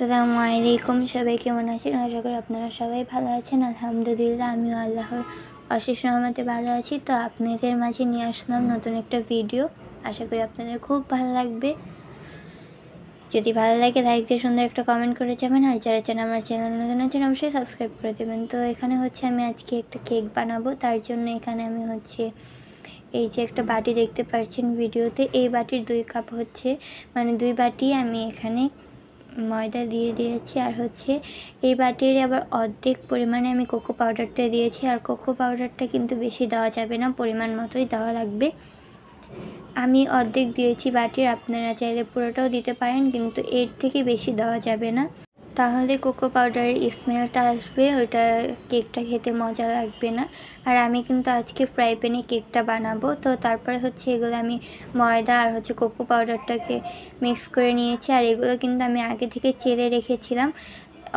আসসালামু আলাইকুম। সবাই কেমন আছেন? আশা করি আপনারা সবাই ভালো আছেন। আলহামদুলিল্লাহ, আমিও আল্লাহর অশেষ রহমতে ভালো আছি। তো আপনাদের মাঝে নিয়ে আসলাম নতুন একটা ভিডিও। আশা করি আপনাদের খুব ভালো লাগবে। যদি ভালো লাগে, লাইক দিয়ে সুন্দর একটা কমেন্ট করে যাবেন। আর যারা চান আমার চ্যানেল নতুন আছেন, অবশ্যই সাবস্ক্রাইব করে দেবেন। তো এখানে হচ্ছে আমি আজকে একটা কেক বানাবো। তার জন্য এখানে আমি হচ্ছে এই যে একটা বাটি দেখতে পাচ্ছেন ভিডিওতে। এই বাটির দুই কাপ হচ্ছে মানে দুই বাটি আমি এখানে ময়দা দিয়ে দিয়েছি আর হচ্ছে এই বাটির আবার অর্ধেক পরিমাণে আমি কোকো পাউডারটা দিয়েছি। আর কোকো পাউডারটা কিন্তু বেশি দেওয়া যাবে না, পরিমাণ মতোই দেওয়া লাগবে। আমি অর্ধেক দিয়েছি বাটির, আপনারা চাইলে পুরোটাও দিতে পারেন, কিন্তু এর থেকে বেশি দেওয়া যাবে না। তাহলে কোকো পাউডারের স্মেলটা আসবে ওটা কেকটা খেতে মজা লাগবে না। আর আমি কিন্তু আজকে ফ্রাই প্যানে কেকটা বানাবো, তো তারপরে হচ্ছে এগুলো আমি ময়দা আর হচ্ছে কোকো পাউডারটাকে মিক্স করে নিয়েছি। আর এগুলো কিন্তু আমি আগে থেকে চেলে রেখেছিলাম,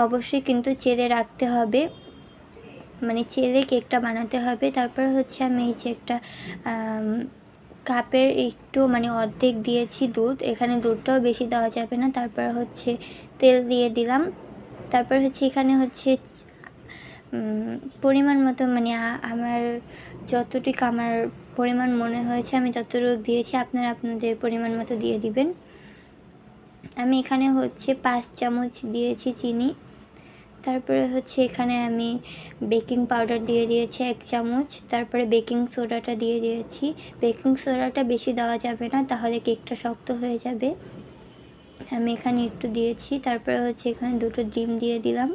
অবশ্যই কিন্তু চেলে রাখতে হবে। মানে চেলে কেকটা বানাতে হবে। তারপরে হচ্ছে আমি এই যে একটা কাপের একটু মানে অর্ধেক দিয়েছি দুধ, এখানে দুধটাও বেশি দেওয়া যাবে না। তারপর হচ্ছে তেল দিয়ে দিলাম। তারপর হচ্ছে এখানে হচ্ছে পরিমাণ মতো মানে আমার যতটুকু আমার পরিমাণ মনে হয়েছে আমি ততটুকু দিয়েছি। আপনারা আপনাদের পরিমাণ মতো দিয়ে দিবেন। আমি এখানে হচ্ছে পাঁচ চামচ দিয়েছি চিনি। তারপরে হচ্ছে এখানে আমি বেকিং পাউডার দিয়ে দিয়েছি এক চামচ, তারপরে বেকিং সোডাটা দিয়ে দিয়েছি। বেকিং সোডাটা বেশি দেওয়া যাবে না, তাহলে কেকটা শক্ত হয়ে যাবে। আমি এখানে একটু দিয়েছি, তারপরে হচ্ছে এখানে দুটো ডিম দিয়ে দিলাম।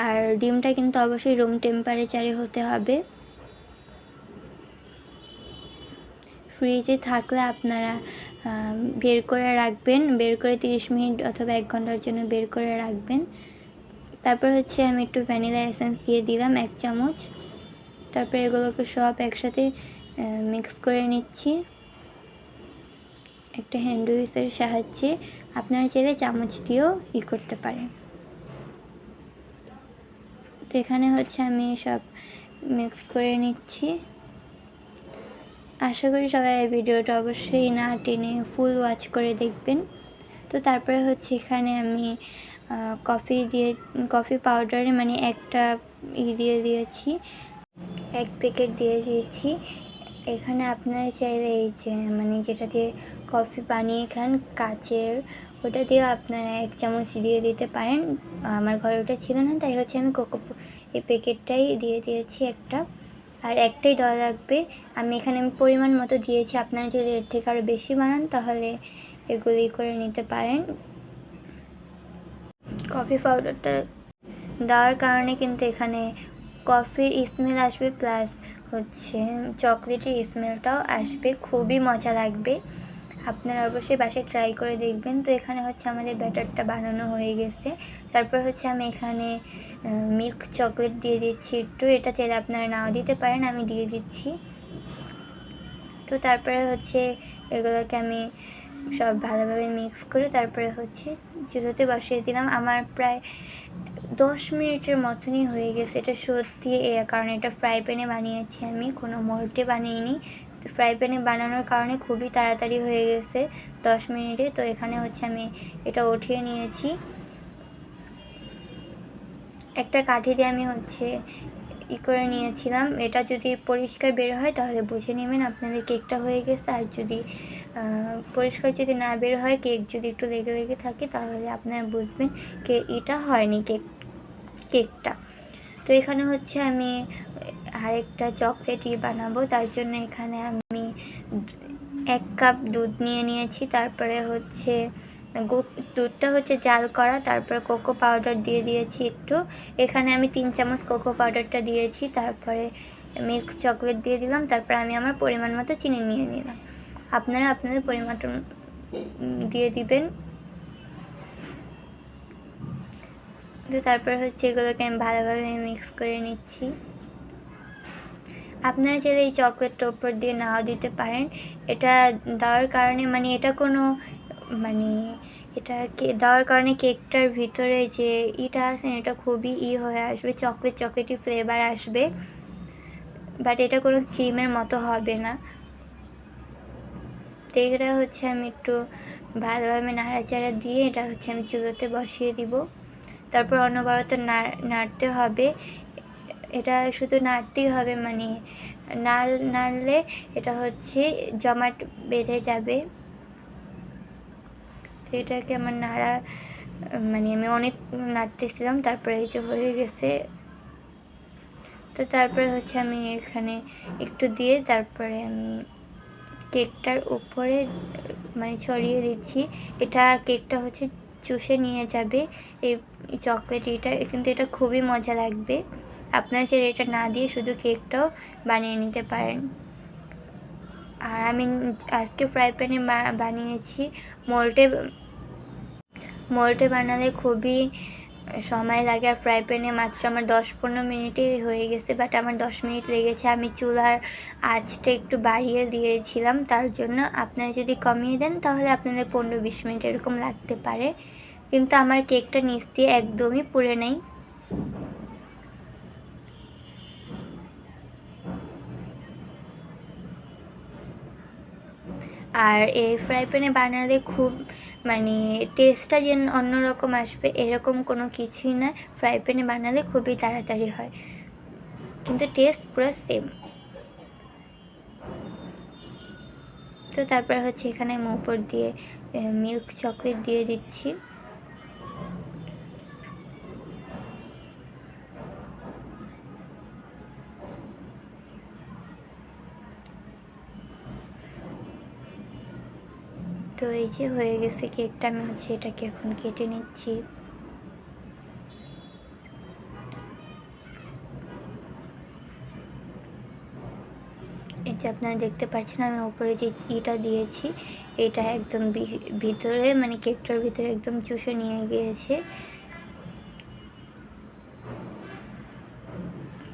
আর ডিমটা কিন্তু অবশ্যই রুম টেম্পারেচারে হতে হবে। ফ্রিজে থাকলে আপনারা বের করে রাখবেন। বের করে তিরিশ মিনিট অথবা এক ঘণ্টার জন্য বের করে রাখবেন। তারপর হচ্ছে আমি একটু ভ্যানিলা এসেন্স দিয়ে দিলাম, এক চামচ। তারপরে এগুলোকে সব একসাথে মিক্স করে নিচ্ছি। একটা হ্যান্ড উইসের সাহায্যে আপনারা চাইলে চামচ দিয়েও ই করতে পারেন। তো এখানে হচ্ছে আমি সব মিক্স করে নিচ্ছি। আশা করি সবাই এই ভিডিওটা অবশ্যই না টেনে ফুল ওয়াচ করে দেখবেন। তো তারপরে হচ্ছে এখানে আমি কফি দিয়ে কফি পাউডারে মানে একটা ই দিয়ে দিয়েছি, এক প্যাকেট দিয়ে দিয়েছি। এখানে আপনারা চাইলে এই যে মানে যেটা দিয়ে কফি বানিয়ে খান, কাচের, ওটা দিয়েও আপনারা এক চামচ দিয়ে দিতে পারেন। আমার ঘরে ওটা ছিল না, তাই হচ্ছে আমি কোকো এই প্যাকেটটাই দিয়ে দিয়েছি একটা। আর একটাই দেওয়া লাগবে আমি এখানে পরিমাণ মতো দিয়েছি। আপনারা যদি এর থেকে আরও বেশি বানান, তাহলে এগুলি করে নিতে পারেন। কফি পাউডারটা দেওয়ার কারণে কিন্তু এখানে কফির স্মেল আসবে প্লাস হচ্ছে চকলেটের স্মেলটাও আসবে। খুবই মজা লাগবে। আপনারা অবশ্যই বাসায় ট্রাই করে দেখবেন। তো এখানে হচ্ছে আমাদের ব্যাটারটা বানানো হয়ে গেছে। তারপর হচ্ছে আমি এখানে মিল্ক চকলেট দিয়ে দিচ্ছি একটু। এটা চাইলে আপনারা নাও দিতে পারেন, আমি দিয়ে দিচ্ছি। তো তারপরে হচ্ছে এগুলোকে আমি সব ভালোভাবে মিক্স করে তারপরে হচ্ছে চুলোতে বসিয়ে দিলাম। আমার প্রায় দশ মিনিটের মতনই হয়ে গেছে। এটা সত্যি কারণ এটা ফ্রাই প্যানে বানিয়েছি আমি। কোনো মোল্টে বানিয়ে ফ্রাই প্যানে বানানোর কারণে খুবই তাড়াতাড়ি হয়ে গেছে দশ মিনিটে। তো এখানে হচ্ছে আমি এটা উঠিয়ে নিয়েছি। একটা কাঠি দিয়ে আমি হচ্ছে ই করে নিয়েছিলাম। এটা যদি পরিষ্কার বের হয় তাহলে বুঝে নেবেন আপনাদের কেকটা হয়ে গেছে। আর যদি পরিষ্কার যদি না বের হয়, কেক যদি একটু লেগে লেগে থাকে তাহলে আপনারা বুঝবেন কে, এটা হয়নি কেক, কেকটা। তো এখানে হচ্ছে আমি আরেকটা চকলেটই বানাবো। তার জন্য এখানে আমি এক কাপ দুধ নিয়ে নিয়েছি। তারপরে হচ্ছে দুধটা হচ্ছে জাল করা। তারপরে কোকো পাউডার দিয়ে দিয়েছি একটু। এখানে আমি তিন চামচ কোকো পাউডারটা দিয়েছি। তারপরে মিল্ক চকলেট দিয়ে দিলাম। তারপরে আমি আমার পরিমাণ মতো চিনি নিয়ে নিলাম। আপনারা আপনাদের পরিমাণ দিয়ে দিবেন। তো তারপর হচ্ছে এগুলোকে আমি ভালোভাবে মিক্স করে নিচ্ছি। আপনারা চাইলে এই চকলেটটা উপর দিয়ে নাও দিতে পারেন। এটা দেওয়ার কারণে মানে এটা কোনো মানে এটা দেওয়ার কারণে কেকটার ভিতরে যে ইটা আছে এটা খুবই ই হয়ে আসবে, চকলেট, চকলেটি ফ্লেভার আসবে। বাট এটা কোনো ক্রিমের মতো হবে না। তো এটা হচ্ছে আমি একটু ভালোভাবে নাড়াচাড়া দিয়ে এটা হচ্ছে আমি চুলোতে বসিয়ে দিব। তারপর অনবরত নাড়তে হবে। এটা শুধু নাড়তেই হবে মানে নাড়, নাড়লে এটা হচ্ছে জমাট বেঁধে যাবে। তো এটাকে আমার নাড়া মানে আমি অনেক নাড়তেছিলাম, তারপরে এই যে হয়ে গেছে। তো তারপরে হচ্ছে আমি এখানে একটু দিয়ে তারপরে আমি কেকটার উপরে মানে ছড়িয়ে দিচ্ছি। এটা কেকটা হচ্ছে চুষে নিয়ে যাবে, এই চকলেট এটা, কিন্তু এটা খুবই মজা লাগবে। আপনারা যে এটা না দিয়ে শুধু কেকটাও বানিয়ে নিতে পারেন। আর আমি আজকে ফ্রাই প্যানে বানিয়েছি। মোল্টে মোল্টে বানালে খুবই সময় লাগে। আর ফ্রাই প্যানে মাত্র আমার দশ পনেরো মিনিটে হয়ে গেছে বাট আমার দশ মিনিট লেগেছে। আমি চুলার আঁচটা একটু বাড়িয়ে দিয়েছিলাম, তার জন্য আপনারা যদি কমিয়ে দেন, তাহলে আপনাদের পনেরো বিশ মিনিট এরকম লাগতে পারে। কিন্তু আমার কেকটা নিচ দিয়ে একদমই পুড়ে নেই। আর এই ফ্রাই প্যানে বানালে খুব মানে টেস্টটা যেন অন্যরকম আসবে, এরকম কোনো কিছুই না। ফ্রাই প্যানে বানালে খুবই তাড়াতাড়ি হয়। কিন্তু টেস্ট পুরো সেম তো তারপর হচ্ছে এখানে আমি উপর দিয়ে মিল্ক চকলেট দিয়ে দিচ্ছি। তো এই যে হয়ে গেছে কেকটা, আমি হচ্ছে এটাকে এখন কেটে নিচ্ছি। এই যে আপনারা দেখতে পাচ্ছেন, আমি উপরে যে ইটা দিয়েছি, এটা একদম ভিতরে মানে কেকটার ভিতরে একদম চুষে নিয়ে গিয়েছে।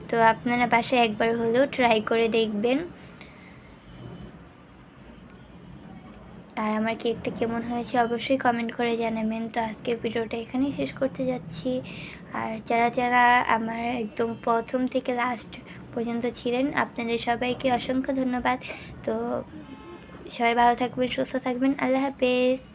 তো আপনারা বাসায় একবার হলেও ট্রাই করে দেখবেন। আর আমার কেকটা কেমন হয়েছে অবশ্যই কমেন্ট করে জানাবেন। তো আজকে ভিডিওটা এখানেই শেষ করতে যাচ্ছি। আর যারা যারা আমার একদম প্রথম থেকে লাস্ট পর্যন্ত ছিলেন, আপনাদের সবাইকে অসংখ্য ধন্যবাদ। তো সবাই ভালো থাকবেন, সুস্থ থাকবেন। আল্লাহ হাফেজ।